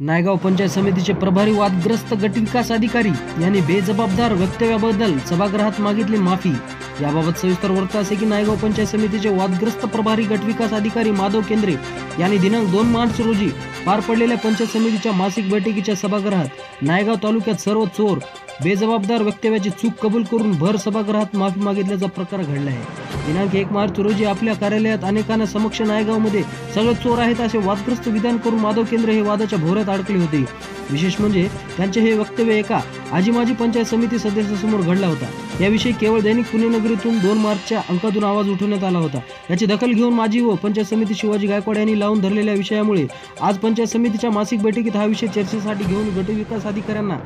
नायगाव पंचायत समितीचे प्रभारी वादग्रस्त गटविकास अधिकारी यांनी बेजबाबदार वक्तव्याबद्दल सभागृहात मागितली माफी. याबाबत सविस्तर वृत्त असे की नायगाव पंचायत समितीचे वादग्रस्त प्रभारी गटविकास अधिकारी माधव केंद्रे यांनी दिनांक दोन मार्च रोजी पार पडलेल्या पंचायत समितीच्या मासिक बैठकीच्या सभागृहात नायगाव तालुक्यात सर्व चोर बेजबाबदार वक्तव्याची चूक कबूल करून भर सभागृहात माफी मागितल्याचा प्रकार घडला आहे. दिनांक एक मार्च रोजी आपल्या कार्यालयात अनेकांना समक्ष नायगावमध्ये सगळे चोर आहेत असे वादग्रस्त विधान करून माधव केंद्र हे वादाच्या भोवऱ्यात अडकले होते. विशेष म्हणजे त्यांचे हे वक्तव्य एका आजी माजी पंचायत समिती सदस्यासमोर घडला होता. याविषयी केवळ दैनिक पुणे नगरीतून दोन मार्चच्या अंकातून आवाज उठवण्यात आला होता. याची दखल घेऊन माजी व पंचायत समिती शिवाजी गायकवाड यांनी लावून धरलेल्या विषयामुळे आज पंचायत समितीच्या मासिक बैठकीत हा विषय चर्चेसाठी घेऊन गटविकास अधिकाऱ्यांना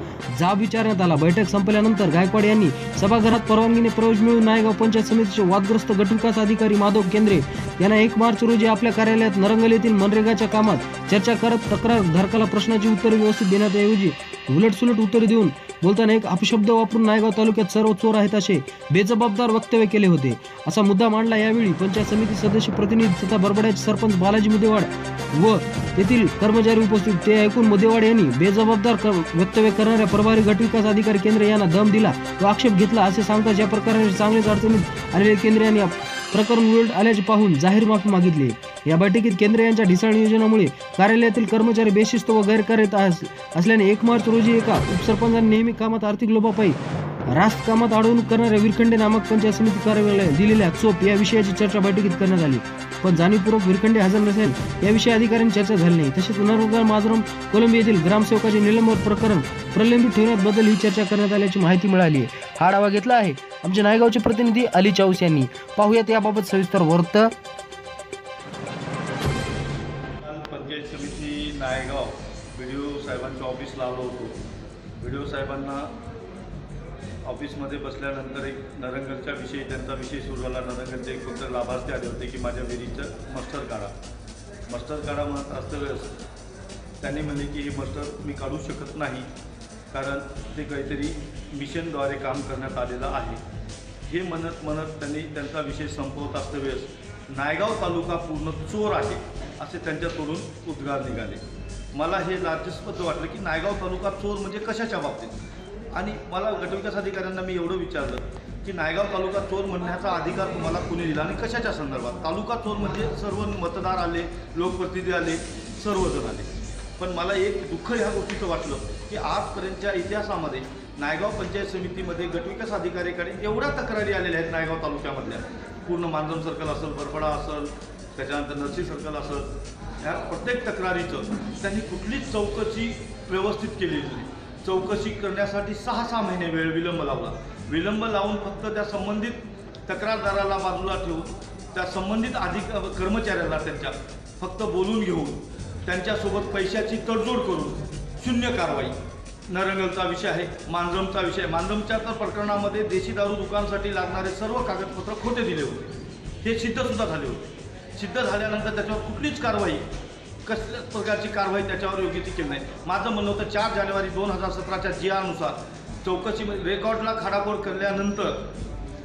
जाब विचारण्यात आला. बैठक संपल्यानंतर गायकवाड यांनी सभागृहात परवानगीने प्रवेश मिळून नायगाव पंचायत समितीचे वादग्रस्त गटविकास अधिकारी माधव केंद्रे यांना एक मार्च रोजी आपल्या कार्यालयात नरंगल येथील मनरेगाच्या कामात चर्चा करत तक्रार धारकाला प्रश्नाची उत्तरे व्यवस्थित देण्याऐवजी उलटसुलट उत्तरे देऊन बोलताना एक अपशब्द वापरून नायगाव तालुक्यात सर्व चोर आहेत असे बेजबाबदार वक्तव्य केले होते. असा मुद्दा मांडला यावेळी पंचायत समिती सदस्य प्रतिनिधी तथा बरबड्याचे सरपंच बालाजी मुदेवाड व तेथील कर्मचारी उपस्थित. ते ऐकून मुदेवाड यांनी बेजबाबदार वक्तव्य करणाऱ्या प्रभारी गटविकास अधिकारी केंद्र यांना दम दिला व आक्षेप घेतला असे सांगताच या प्रकाराने चांगलेच अडचणीत आलेले केंद्र यांनी प्रकरण उलट आल्याचे पाहून जाहीर माफी मागितली. या बैठकीत केंद्र यांच्या ढिसाळ नियोजनामुळे कार्यालयातील कर्मचारी बेशिस्त व गैरकार्यरत असल्याने एक मार्च रोजी एका उपसरपंचाने नेहमी कामात आर्थिक लोभापायी रास्त कामात अडवणूक करणाऱ्या विरखंडे नामक पंचायत समिती कार्यालय दिलेल्या चोप या विषयाची चर्चा बैठकीत करण्यात आली. पण जाणीवपूर्वक विरखंडे हजर नसेल याविषयी अधिकाऱ्यांनी चर्चा झाली नाही. तसेच नरगाव माजरम कोलंबी येथील ग्रामसेवकाचे निलंबन प्रकरण प्रलंबित ठेवण्याबद्दल ही चर्चा करण्यात आल्याची माहिती मिळाली आहे. हा आढावा घेतला आहे आमचे नायगावचे प्रतिनिधी अली चाऊस यांनी. पाहुयात याबाबत सविस्तर वृत्त पंचायत समिती नायगाव बी डी ओ साहेबांच्या ऑफिस लावलं होतो. बी डी ओ साहेबांना ऑफिसमध्ये बसल्यानंतर एक नरंगलच्या विषयी त्यांचा विषय सुरू झाला. नरंगलचे एक फक्त लाभार्थी आले होते की माझ्या विहिरीचं मस्टर काढा. मस्टर काढा म्हणत असतावेळेस त्यांनी म्हणले की हे मस्टर मी काढू शकत नाही कारण ते काहीतरी मिशनद्वारे काम करण्यात आलेलं आहे. हे म्हणत म्हणत त्यांनी त्यांचा विषय संपवत असतावेळेस नायगाव तालुका पूर्ण चोर आहे असे त्यांच्याकडून उद्गार निघाले. मला हे लाजस्पद वाटलं की नायगाव तालुका चोर म्हणजे कशाच्या बाबतीत? आणि मला गटविकास अधिकाऱ्यांना मी एवढं विचारलं की नायगाव तालुका चोर म्हणण्याचा अधिकार तुम्हाला कुणी दिला आणि कशाच्या संदर्भात? तालुका चोर म्हणजे सर्व मतदार आले लोकप्रतिनिधी आले सर्वजण आले. पण मला एक दुःख ह्या गोष्टीचं वाटलं की आजपर्यंतच्या इतिहासामध्ये नायगाव पंचायत समितीमध्ये गटविकास अधिकाऱ्याकडे एवढ्या तक्रारी आलेल्या आहेत नायगाव तालुक्यामधल्या. पूर्ण मांजम सर्कल असेल बरपडा असेल त्याच्यानंतर नरसी सर्कल असेल ह्या प्रत्येक तक्रारीचं त्यांनी कुठलीच चौकशी व्यवस्थित केलेली नाही. चौकशी करण्यासाठी सहा सहा महिने वेळ विलंब लावला. विलंब लावून फक्त त्या संबंधित तक्रारदाराला बाजूला ठेवून त्या संबंधित अधिक कर्मचाऱ्याला त्यांच्या फक्त बोलून घेऊन त्यांच्यासोबत पैशाची तडजोड करून शून्य कारवाई नरंगलचा विषय आहे मांजमचा विषय मांजमच्या तर प्रकरणामध्ये देशी दारू दुकानासाठी लागणारे सर्व कागदपत्र खोटे दिले होते. हे सिद्धसुद्धा झाले होते. सिद्ध झाल्यानंतर त्याच्यावर कुठलीच कारवाई कसल्याच प्रकारची कारवाई त्याच्यावर योग्य ती केली नाही. माझं म्हणणं होतं चार जानेवारी दोन हजार सतराच्या जियानुसार चौकशी चौकशीमध्ये रेकॉर्डला खाडाखोड केल्यानंतर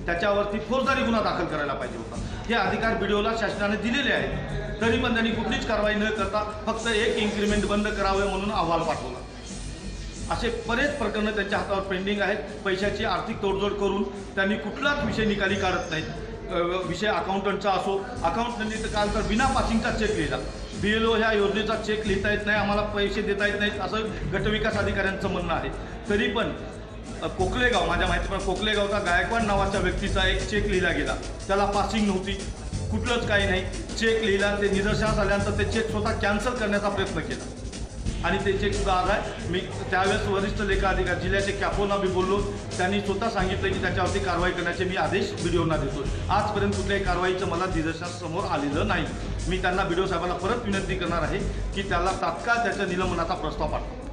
त्याच्यावरती फौजदारी गुन्हा दाखल करायला पाहिजे होता. हे अधिकार बीडीओला शासनाने दिलेले आहेत. तरी पण त्यांनी कुठलीच कारवाई न करता फक्त एक इन्क्रीमेंट बंद करावे म्हणून अहवाल पाठवला. असे बरेच प्रकरणं त्यांच्या हातावर पेंडिंग आहेत. पैशाची आर्थिक तोडजोड करून त्यांनी कुठलाच विषय निकाली काढत नाहीत. विषय अकाउंटंटचा असो अकाउंटंटनी तर काल तर बिना पासिंगचा चेक लिहिला. बी एल ओ ह्या योजनेचा चेक लिहिता येत नाही आम्हाला पैसे देता येत नाहीत असं गटविकास अधिकाऱ्यांचं म्हणणं आहे. तरी पण कोकलेगाव माझ्या माहितीप्रमाणे कोकलेगावचा गायकवाड नावाच्या व्यक्तीचा एक चेक लिहिला गेला. त्याला पासिंग नव्हती. कुठलंच काही नाही. चेक लिहिला ते निदर्शनास आल्यानंतर ते चेक स्वतः कॅन्सल करण्याचा प्रयत्न केला. आणि ते चेक सुद्धा आहे. मी त्यावेळेस वरिष्ठ लेखा अधिकारी जिल्ह्याचे कॅपोना बी बोललो. त्यांनी स्वतः सांगितलं की त्याच्यावरती कारवाई करण्याचे मी आदेश व्हिडिओना देतो आजपर्यंत कुठल्याही कारवाईचं मला निदर्शनासमोर आलेलं नाही. मी त्यांना व्हिडिओ साहेबांना परत विनंती करणार आहे की त्याला तात्काळ त्याच्या निलंबनाचा प्रस्ताव पाठवा.